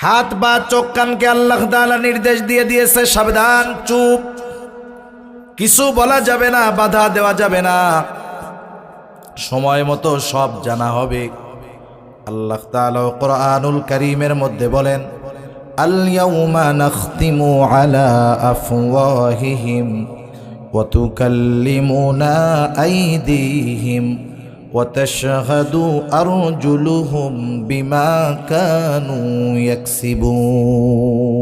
হাত বা চোখ কানকে আল্লাহ তাআলা নির্দেশ দিয়ে দিয়েছে সাবধান চুপ কিছু বলা যাবে না বাধা দেওয়া যাবে না সময় মতো সব জানা হবে আল্লাহ তাআলা কোরআনুল করিমের মধ্যে বলেন اليوم نختم على أفواههم وتكلمنا أيديهم وتشهد أرجلهم بما كانوا يكسبون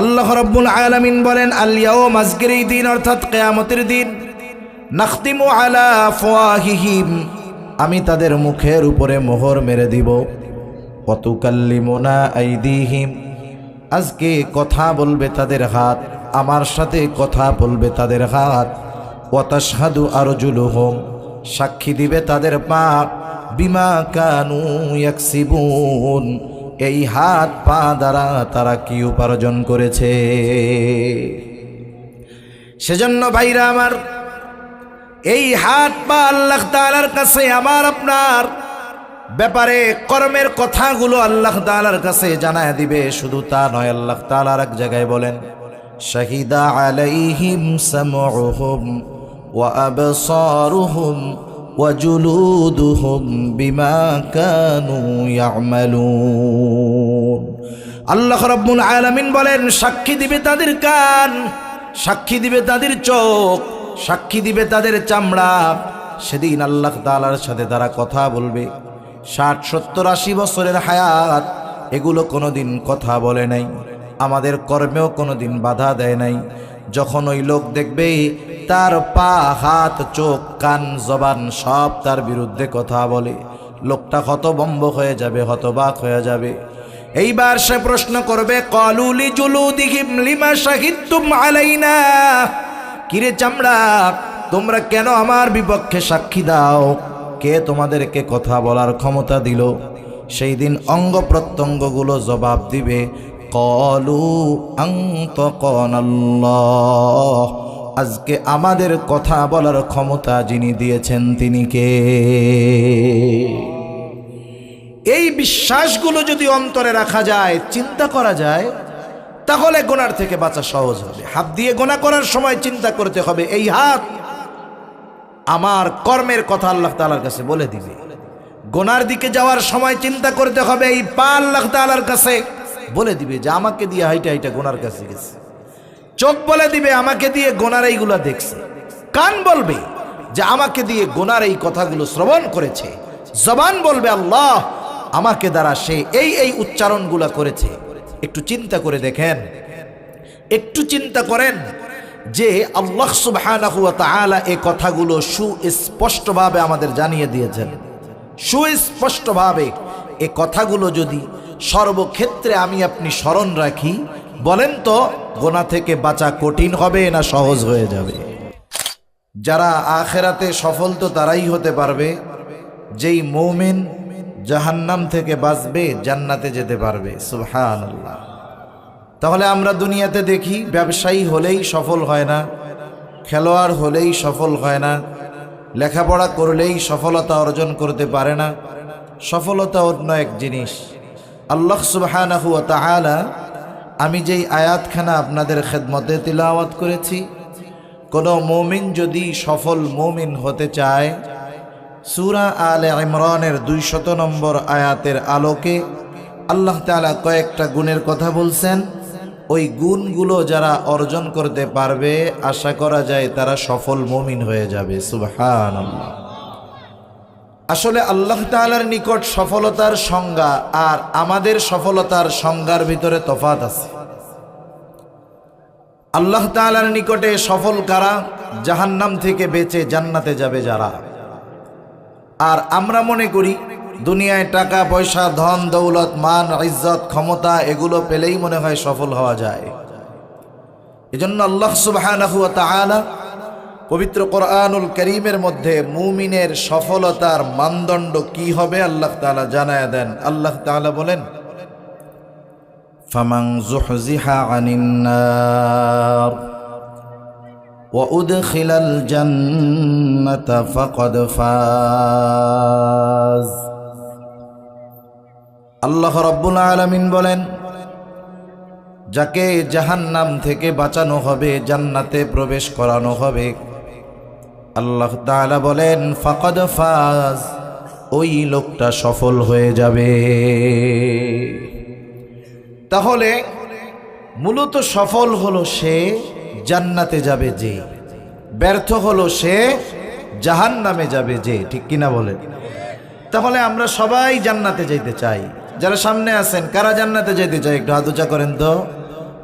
আল্লাহ রব্বুল আলামিন বলেন আলিয়াও আজকের এই দিন অর্থাৎ কেয়ামতের দিন নাখতিমু আলা আফওয়াহিহিম আমি তাদের মুখের উপরে মোহর মেরে দিব অতুকাল্লিমোনা আইদিহিম আজকে কথা বলবে তাদের হাত আমার সাথে কথা বলবে তাদের হাত ওয়াতাশহাদু আরজুলুহুম সাক্ষী দিবে তাদের পাপ। বিমা কানু ইয়াকসিবুন। এই হাত পা দ্বারা তারা কি উপার্জন করেছে? সেজন্য ভাইরা আমার, এই হাত পা আল্লাহ তাআলার কাছে আমার আপনার ব্যাপারে কর্মের কথাগুলো আল্লাহ তাআলার কাছে জানায় দিবে। শুধু তা নয়, আল্লাহ তাআলার এক জায়গায় বলেন, শাহিদা আলাইহিম সামউহুম। ওয়া জুলুদুহুম বিমা কানু ইয়ামালুন আল্লাহ রাব্বুল আলামিন বলেন, সাক্ষী দিবে তাদের কান, সাক্ষী দিবে তাদের চোখ, সাক্ষী দিবে তাদের চামড়া। সেদিন আল্লাহ তাআলার সাথে তারা কথা বলবে। ষাট, সত্তর, আশি বছরের হায়াত, এগুলো কোনোদিন কথা বলে নাই। আমাদের কর্মেও কোনোদিন বাধা দেয় নাই। যখন ওই লোক দেখবে তার পা, হাত, চোখ, কান, জবান সব তার বিরুদ্ধে কথা বলে। লোকটা হতবম্ব হয়ে যাবে, হতবাক হয়ে যাবে। এইবার সে প্রশ্ন করবে কলুলি জুলু দিহিম লিমা আলাইনা? কিরে চামড়া, তোমরা কেন আমার বিপক্ষে সাক্ষী দাও? কে তোমাদেরকে কথা বলার ক্ষমতা দিল? সেই দিন অঙ্গ প্রত্যঙ্গগুলো জবাব দিবে, কলু আল্লাহ আজকে আমাদের কথা বলার ক্ষমতা যিনি দিয়েছেন তিনি কে? এই বিশ্বাসগুলো যদি অন্তরে রাখা যায়, চিন্তা করা যায়, তাহলে গোনার থেকে বাঁচা সহজ হবে। হাত দিয়ে গোনা করার সময় চিন্তা করতে হবে, এই হাত আমার কর্মের কথা আল্লাহ তালার কাছে বলে দিবে। গোনার দিকে যাওয়ার সময় চিন্তা করতে হবে, এই পা আল্লাহ তালার কাছে বলে দিবে যে আমাকে দিয়ে হাইটা হাইটা গোনার কাছে গেছে। চোখ বলে দিবে, আমাকে দিয়ে গোনার এইগুলা দেখছে। কান বলবে যে আমাকে দিয়ে গোনার এই কথাগুলো শ্রবণ করেছে। জবান বলবে, আল্লাহ, আমাকে দ্বারা সে এই এই উচ্চারণগুলা করেছে। একটু চিন্তা করে দেখেন। একটু চিন্তা করেন যে আল্লাহ তাআলা এই কথাগুলো সুস্পষ্টভাবে আমাদের জানিয়ে দিয়েছেন। সুস্পষ্টভাবে এ কথাগুলো যদি সর্বক্ষেত্রে আমি আপনি স্মরণ রাখি, বলেন তো গোনা থেকে বাঁচা কঠিন হবে না সহজ হয়ে যাবে। যারা আখেরাতে সফল তো তারাই হতে পারবে। যেই মৌমিন জাহান্নাম থেকে বাঁচবে, জান্নাতে যেতে পারবে। সুবহানাল্লাহ। তাহলে আমরা দুনিয়াতে দেখি, ব্যবসায়ী হলেই সফল হয় না, খেলোয়াড় হলেই সফল হয় না, লেখাপড়া করলেই সফলতা অর্জন করতে পারে না। সফলতা অন্য এক জিনিস। আল্লাহ তাআলা আমি যেই আয়াতখানা আপনাদের খেদমতে তিলাওয়াত করেছি, কোনো মমিন যদি সফল মমিন হতে চায়, সুরা আলে ইমরানের দুইশত নম্বর আয়াতের আলোকে আল্লাহ তাআলা কয়েকটা গুণের কথা বলছেন। ওই গুণগুলো যারা অর্জন করতে পারবে, আশা করা যায় তারা সফল মমিন হয়ে যাবে। সুবহান আসলে আল্লাহ তাআলার নিকট সফলতার সংজ্ঞা আর আমাদের সফলতার সংজ্ঞার ভিতরে তফাত আছে। আল্লাহ তাআলার নিকটে সফল কারা? জাহান্নাম থেকে বেঁচে জান্নাতে যাবে যারা। আর আমরা মনে করি, দুনিয়ায় টাকা, পয়সা, ধন, দৌলত, মান, ইজ্জত, ক্ষমতা, এগুলো পেলেই মনে হয় সফল হওয়া যায়। এজন্য আল্লাহ ওয়া পবিত্র কোরআনুল করিমের মধ্যে মুমিনের সফলতার মানদণ্ড কি হবে আল্লাহ তাআলা জানায় দেন। আল্লাহ তাআলা বলেন ফামান জুহজিহা আনিন নার وأدخل الجنة فقد فاز আল্লাহ রব্বুল আলমিন বলেন যাকে জাহান্নাম থেকে বাঁচানো হবে জান্নাতে প্রবেশ করানো হবে আল্লাহ তাআলা বলেন ফাকদ ফাজ ওই লোকটা সফল হয়ে যাবে তাহলে মূলত সফল হলো সে জান্নাতে যাবে যে, ব্যর্থ হলো সে জাহান নামে যাবে যে, ঠিক কিনা বলেন? তাহলে আমরা সবাই জান্নাতে যেতে চাই। যারা সামনে আছেন, কারা জান্নাতে যেতে চাই একটু হাত উঁচা করেন তো।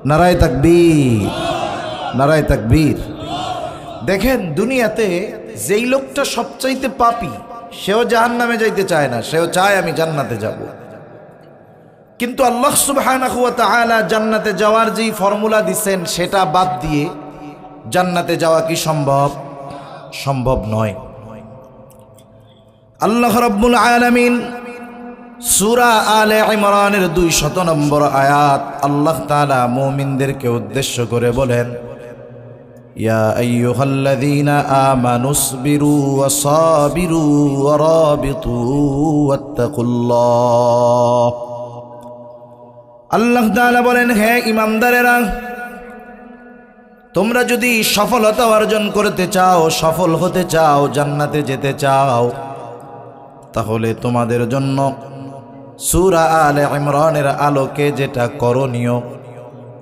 নারায় তাকবীর। নারায় তাকবীর। দেখেন, দুনিয়াতে যেই লোকটা সবচাইতে পাপি, সেও জাহান নামে যাইতে চায় না, সেও চায় আমি জান্নাতে যাব। কিন্তু আল্লাহ ওয়া জান্নাতে যাওয়ার যেই ফর্মুলা দিছেন, সেটা বাদ দিয়ে জান্নাতে যাওয়া কি সম্ভব? সম্ভব নয়। আল্লাহ রাব্বুল আলামিন সূরা আলে ইমরানের দুই শত নম্বর আয়াত আল্লাহ তালা মুমিনদেরকে উদ্দেশ্য করে বলেন, ইয়া আল্লাহ তাআলা বলেন, হে ইমানদারেরা তোমরা যদি সফলতা অর্জন করতে চাও, সফল হতে চাও, জান্নাতে যেতে চাও, তাহলে তোমাদের জন্য সুরা আলে ইমরানের আলোকে যেটা করণীয়,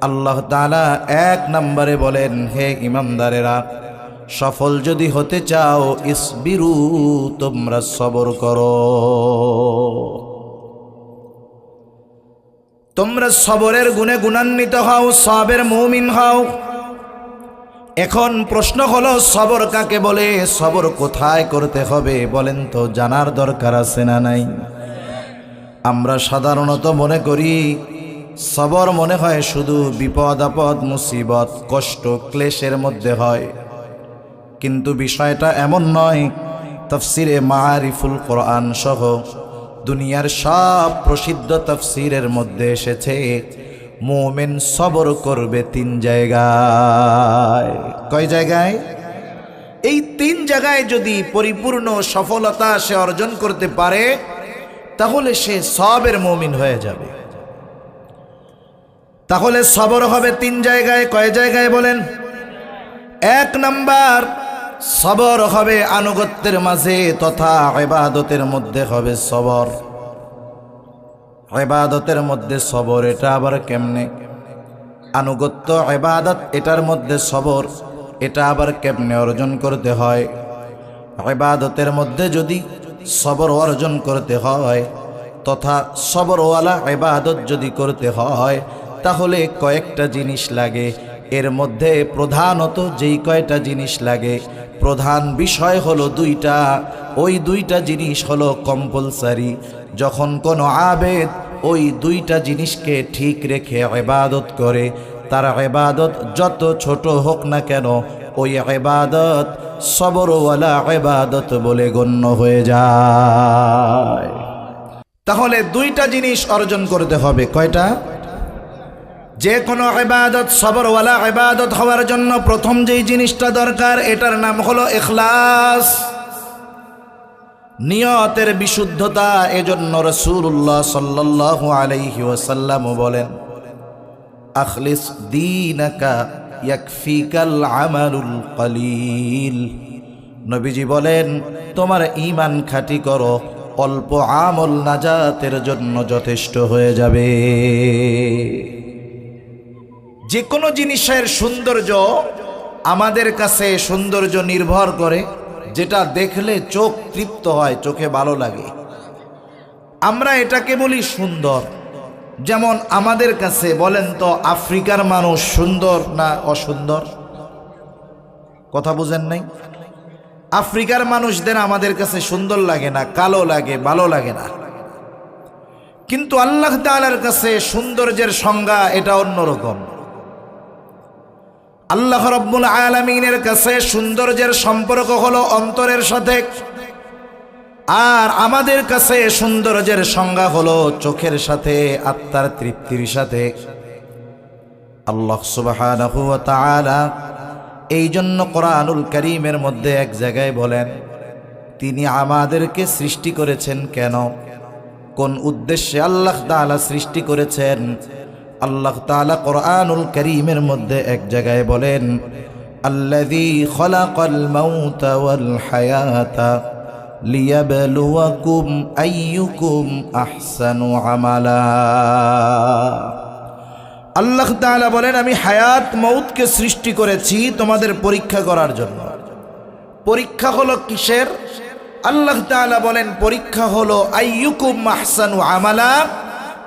আল্লাহ তাআলা এক নম্বরে বলেন, হে ইমানদারেরা সফল যদি হতে চাও, ইসবিরু তোমরা সবর করো। তোমরা সবরের গুণে গুণান্বিত হও, সবের মৌমিন হও। এখন প্রশ্ন হলো, সবর কাকে বলে? সবর কোথায় করতে হবে বলেন তো, জানার দরকার আছে না নাই? আমরা সাধারণত মনে করি, সবর মনে হয় শুধু বিপদ, আপদ, মুসিবত, কষ্ট, ক্লেশের মধ্যে হয়। কিন্তু বিষয়টা এমন নয়, তফসিরে মারিফুল কোরআন সহ দুনিয়ার সব প্রসিদ্ধ তফসিরের মধ্যে এসেছে, মোমেন সবর করবে তিন জায়গায়। কয় জায়গায়? এই তিন জায়গায় যদি পরিপূর্ণ সফলতা সে অর্জন করতে পারে, তাহলে সে সবের মমিন হয়ে যাবে। তাহলে সবর হবে তিন জায়গায়। কয় জায়গায় বলেন? এক নাম্বার সবর হবে আনুগত্যের মাঝে তথা এবাদতের মধ্যে হবে সবর। এবাদতের মধ্যে সবর, এটা আবার কেমনে? আনুগত্য, এবাদত, এটার মধ্যে সবর, এটা আবার কেমনে অর্জন করতে হয়? এবাদতের মধ্যে যদি সবর অর্জন করতে হয়, তথা সবরওয়ালা এবাদত যদি করতে হয়, তাহলে কয়েকটা জিনিস লাগে। এর মধ্যে প্রধানত যেই কয়টা জিনিস লাগে প্রধান বিষয় হলো দুইটা। ওই দুইটা জিনিস হলো কম্পালসারি যখন কোনো আবেদ, ওই দুইটা জিনিসকে ঠিক রেখে এবাদত করে। তার এবাদত যত ছোট হোক না কেন, ওই এবাদত সবরওয়ালা এবাদত বলে গণ্য হয়ে যায়। তাহলে দুইটা জিনিস অর্জন করতে হবে। কয়টা? যে কোনো এবাদত সবরওয়ালা এবাদত হওয়ার জন্য প্রথম যেই জিনিসটা দরকার, এটার নাম হলো এখলাস নিয়তের বিশুদ্ধতা এজন্য রসুল্লাহ সাল্লাহ আলাইহি ওয়াসাল্লাম বলেন, আখলিস ইয়াকফিকাল নবীজি বলেন, তোমার ইমান খাঁটি করো, অল্প আমল নাজাতের জন্য যথেষ্ট হয়ে যাবে। যে কোনো জিনিসের সৌন্দর্য আমাদের কাছে সৌন্দর্য নির্ভর করে, যেটা দেখলে চোখ তৃপ্ত হয়, চোখে ভালো লাগে। আমরা এটাকে বলি সুন্দর। যেমন আমাদের কাছে বলেন তো, আফ্রিকার মানুষ সুন্দর না অসুন্দর? কথা বুঝেন নাই? আফ্রিকার মানুষদের আমাদের কাছে সুন্দর লাগে না, কালো লাগে, ভালো লাগে না। কিন্তু আল্লাহ তালার কাছে সৌন্দর্যের সংজ্ঞা এটা অন্যরকম। আল্লাহ রব্বুল আলমিনের কাছে সৌন্দর্যের সম্পর্ক হলো অন্তরের সাথে। আর আমাদের কাছে সৌন্দর্যের সংজ্ঞা হলো চোখের সাথে, আত্মার তৃপ্তির সাথে। আল্লাহ সুবাহ এই জন্য কোরআনুল করিমের মধ্যে এক জায়গায় বলেন, তিনি আমাদেরকে সৃষ্টি করেছেন কেন? কোন উদ্দেশ্যে আল্লাহ তাআলা সৃষ্টি করেছেন? আল্লাহ তাআলা কোরআনুল করিমের মধ্যে এক জায়গায় বলেন, আল্লাযী খলাকাল মাউতা ওয়াল হায়াতা লিয়াবলুয়াকুম আইয়ুকুম আহসানু আমালা। আল্লাহ তাআলা বলেন, আমি হায়াত মৌতকে সৃষ্টি করেছি তোমাদের পরীক্ষা করার জন্য। পরীক্ষা হলো কিসের? আল্লাহ তাআলা বলেন, পরীক্ষা হলো আইয়ুকুম আহসানু আমালা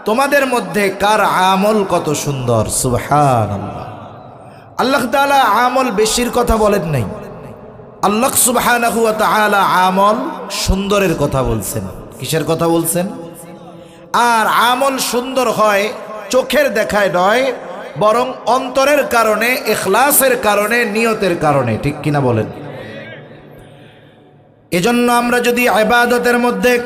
তোমাদের মধ্যে কার আমল কত সুন্দর? সুবহানাল্লাহ। আল্লাহ তাআলা আমল বেশির কথা বলেন নাই। আল্লাহ সুবহান আমল সুন্দরের কথা বলছেন। কিসের কথা বলছেন? আর আমল সুন্দর হয় চোখের দেখায় নয়, বরং অন্তরের কারণে এখলাসের কারণে, নিয়তের কারণে। ঠিক কিনা বলেন? এজন্য আমরা যদি আবাদতের মধ্যে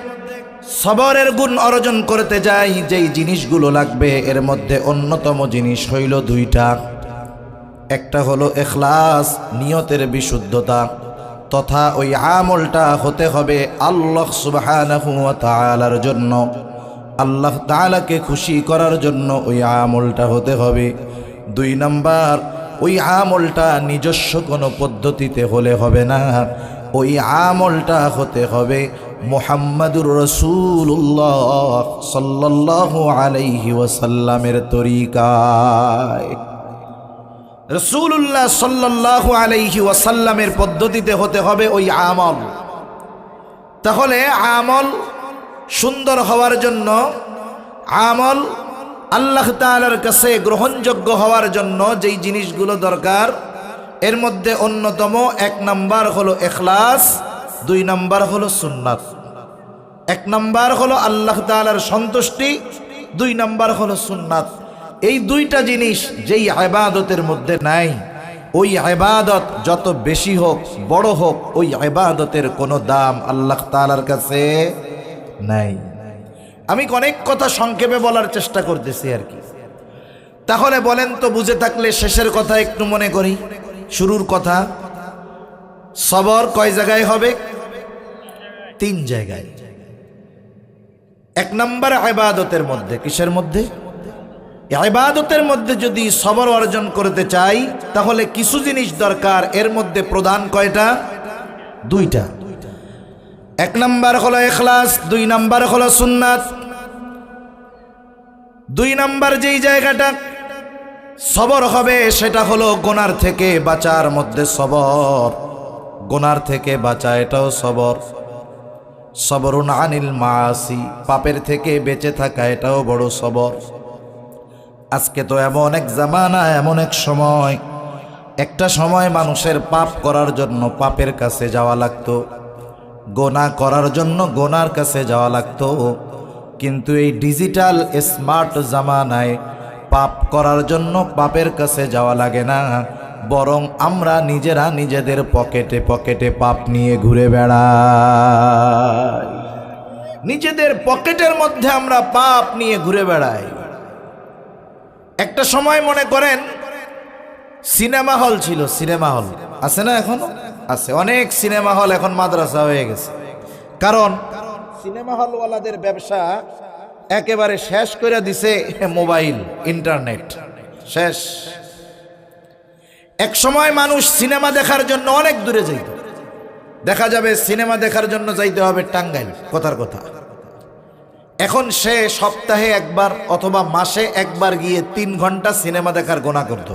সবরের গুণ অর্জন করতে যাই, যেই জিনিসগুলো লাগবে এর মধ্যে অন্যতম জিনিস হইল দুইটা। একটা হলো এখলাস, নিয়তের বিশুদ্ধতা, তথা ওই আমলটা হতে হবে আল্লাহ তাআলার জন্য। আল্লাহ তাআলাকে খুশি করার জন্য ওই আমলটা হতে হবে। দুই নাম্বার, ওই আমলটা নিজস্ব কোনো পদ্ধতিতে হলে হবে না। ওই আমলটা হতে হবে মোহাম্মদুর রসুল্লাহ সাল্লাল্লাহু আলাইহি ওয়াসাল্লামের তরিকায়। রসুল্লাহ সাল্লাহ আলাইহি ওয়াসাল্লামের পদ্ধতিতে হতে হবে ওই আমল। তাহলে আমল সুন্দর হওয়ার জন্য, আমল আল্লাহ তাআলার কাছে গ্রহণযোগ্য হওয়ার জন্য যেই জিনিসগুলো দরকার এর মধ্যে অন্যতম এক নাম্বার হলো এখলাস, দুই নাম্বার হলো সুন্নাত। এক নাম্বার হলো আল্লাহ তালার সন্তুষ্টি, দুই নাম্বার হলো সুন্নাত। এই দুইটা জিনিস যেই আবাদতের মধ্যে নাই, ওই আবাদত যত বেশি হোক, বড় হোক, ওই আবাদতের কোনো দাম আল্লাহ তালার কাছে নাই। আমি অনেক কথা সংক্ষেপে বলার চেষ্টা করতেছি আর কি। তাহলে বলেন তো, বুঝে থাকলে শেষের কথা একটু মনে করি। শুরুর কথা, সবর কয় জায়গায় হবে? তিন জায়গায়। এক নম্বর আবাদতের মধ্যে, কিসের মধ্যে? আবাদতের মধ্যে যদি সবর অর্জন করতে চাই, তাহলে কিছু জিনিস দরকার। এর মধ্যে প্রধান কয়টা? দুইটা। এক নাম্বার হলো এখলাস, দুই নাম্বার হলো সুন্নাত। দুই নাম্বার যেই জায়গাটা সবর হবে, সেটা হলো গোনার থেকে বাঁচার মধ্যে সবর। গোনার থেকে বাঁচা, এটাও সবর। সবরুন আনিল মাসি পাপের থেকে বেঁচে থাকা, এটাও বড় সবর। আজকে তো এমন এক জামানা, এমন এক সময়। একটা সময় মানুষের পাপ করার জন্য পাপের কাছে যাওয়া লাগতো। গোনা করার জন্য গোনার কাছে যাওয়া লাগতো। কিন্তু এই ডিজিটাল স্মার্ট জামানায় পাপ করার জন্য পাপের কাছে যাওয়া লাগে না। বরং আমরা নিজেরা নিজেদের পকেটে পকেটে পাপ নিয়ে ঘুরে বেড়াই। নিজেদের পকেটের মধ্যে আমরা পাপ নিয়ে ঘুরে বেড়াই। একটা সময় মনে করেন, সিনেমা হল ছিল, সিনেমা হল। আছে না এখন? আছে। অনেক সিনেমা হল এখন মাদ্রাসা হয়ে গেছে। কারণ, সিনেমা হলওয়ালাদের ব্যবসা একেবারে শেষ করে দিছে মোবাইল, ইন্টারনেট। শেষ। এক সময় মানুষ সিনেমা দেখার জন্য অনেক দূরে যাইত। দেখা যাবে সিনেমা দেখার জন্য যাইতে হবে টাঙ্গাইল, কথার কথা। এখন সে সপ্তাহে একবার অথবা মাসে একবার গিয়ে তিন ঘণ্টা সিনেমা দেখার গোনা করত।